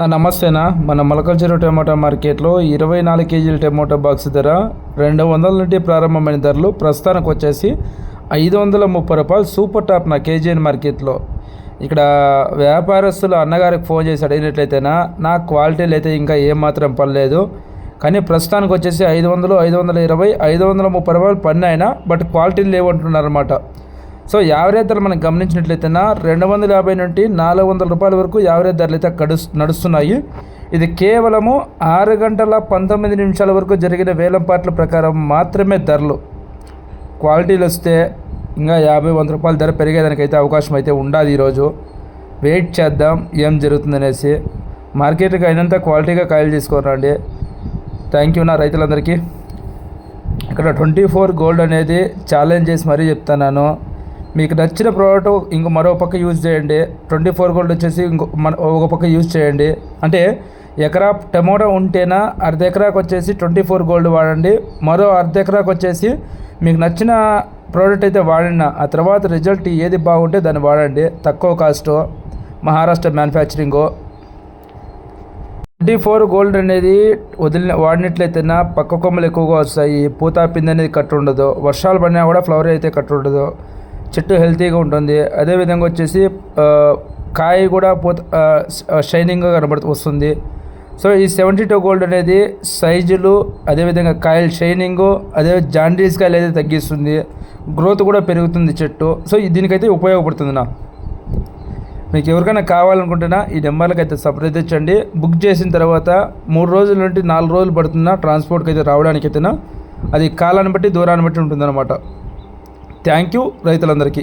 నమస్తేనా. మన మలకల్చెరు టమాటా మార్కెట్లో ఇరవై నాలుగు కేజీల టమాటా బాక్స్ ధర రెండు వందల నుండి ప్రారంభమైన ధరలు ప్రస్తుతానికి వచ్చేసి ఐదు వందల ముప్పై రూపాయలు సూపర్ టాప్ నా కేజీఎన్ మార్కెట్లో. ఇక్కడ వ్యాపారస్తులు అన్నగారికి ఫోన్ చేసి అడిగినట్లయితేనా నా క్వాలిటీలు అయితే ఇంకా ఏమాత్రం పర్లేదు. కానీ ప్రస్తుతానికి వచ్చేసి ఐదు వందలు ఐదు వందల ఇరవై ఐదు వందల ముప్పై రూపాయలు పన్ను అయినా బట్ క్వాలిటీలు లేవంటున్నారన్నమాట. సో యావరేజ్ ధరలు మనం గమనించినట్లయితేనా రెండు వందల యాభై నుండి నాలుగు వందల రూపాయల వరకు యావరేజ్ ధరలు అయితే కడు నడుస్తున్నాయి. ఇది కేవలము ఆరు గంటల పంతొమ్మిది నిమిషాల వరకు జరిగిన వేలం పాటల ప్రకారం మాత్రమే ధరలు. క్వాలిటీలు వస్తే ఇంకా యాభై వంద రూపాయల ధర పెరిగేదానికైతే అవకాశం అయితే ఉండాలి ఈరోజు. వెయిట్ చేద్దాం ఏం జరుగుతుందనేసి. మార్కెట్కి అయినంత క్వాలిటీగా కాయలు తీసుకోరండి థ్యాంక్ యూ నా రైతులందరికీ. ఇక్కడ ట్వంటీ ఫోర్ గోల్డ్ అనేది ఛాలెంజ్ చేసి మరీ చెప్తున్నాను. మీకు నచ్చిన ప్రోడక్ట్ ఇంకో మరో పక్క యూజ్ చేయండి. ట్వంటీ ఫోర్ గోల్డ్ వచ్చేసి ఇంకో మన ఒక పక్క యూజ్ చేయండి. అంటే ఎకరా టమోటా ఉంటేనా అర్ధ ఎకరాకు వచ్చేసి ట్వంటీ ఫోర్ గోల్డ్ వాడండి. మరో అర్ధ ఎకరాకు వచ్చేసి మీకు నచ్చిన ప్రోడక్ట్ అయితే వాడిన ఆ తర్వాత రిజల్ట్ ఏది బాగుంటే దాన్ని వాడండి. తక్కువ cost Maharashtra manufacturing. Twenty four gold అనేది వదిలిన వాడినట్లయితేనా పక్క కొమ్మలు ఎక్కువగా వస్తాయి. పూత పిండి అనేది కట్టు ఉండదు వర్షాలు పడినా కూడా ఫ్లవర్ అయితే కట్టు ఉండదు చెట్టు హెల్తీగా ఉంటుంది. అదేవిధంగా వచ్చేసి కాయ కూడా పూత షైనింగ్గా కనబడుతూ వస్తుంది. సో ఈ సెవెంటీ టూ గోల్డ్ అనేది సైజులు అదేవిధంగా కాయలు షైనింగు అదే జాండీస్ కాయలు అయితే తగ్గిస్తుంది గ్రోత్ కూడా పెరుగుతుంది చెట్టు. సో దీనికైతే ఉపయోగపడుతుంది నా మీకు ఎవరికైనా కావాలనుకుంటున్నా ఈ నెంబర్లకు అయితే సంప్రదించండి బుక్ చేసిన తర్వాత మూడు రోజుల నుండి నాలుగు రోజులు పడుతున్నా ట్రాన్స్పోర్ట్కి అయితే రావడానికి అది కాలాన్ని బట్టి దూరాన్ని బట్టి ఉంటుందన్నమాట. థ్యాంక్ యూ రైతులందరికీ.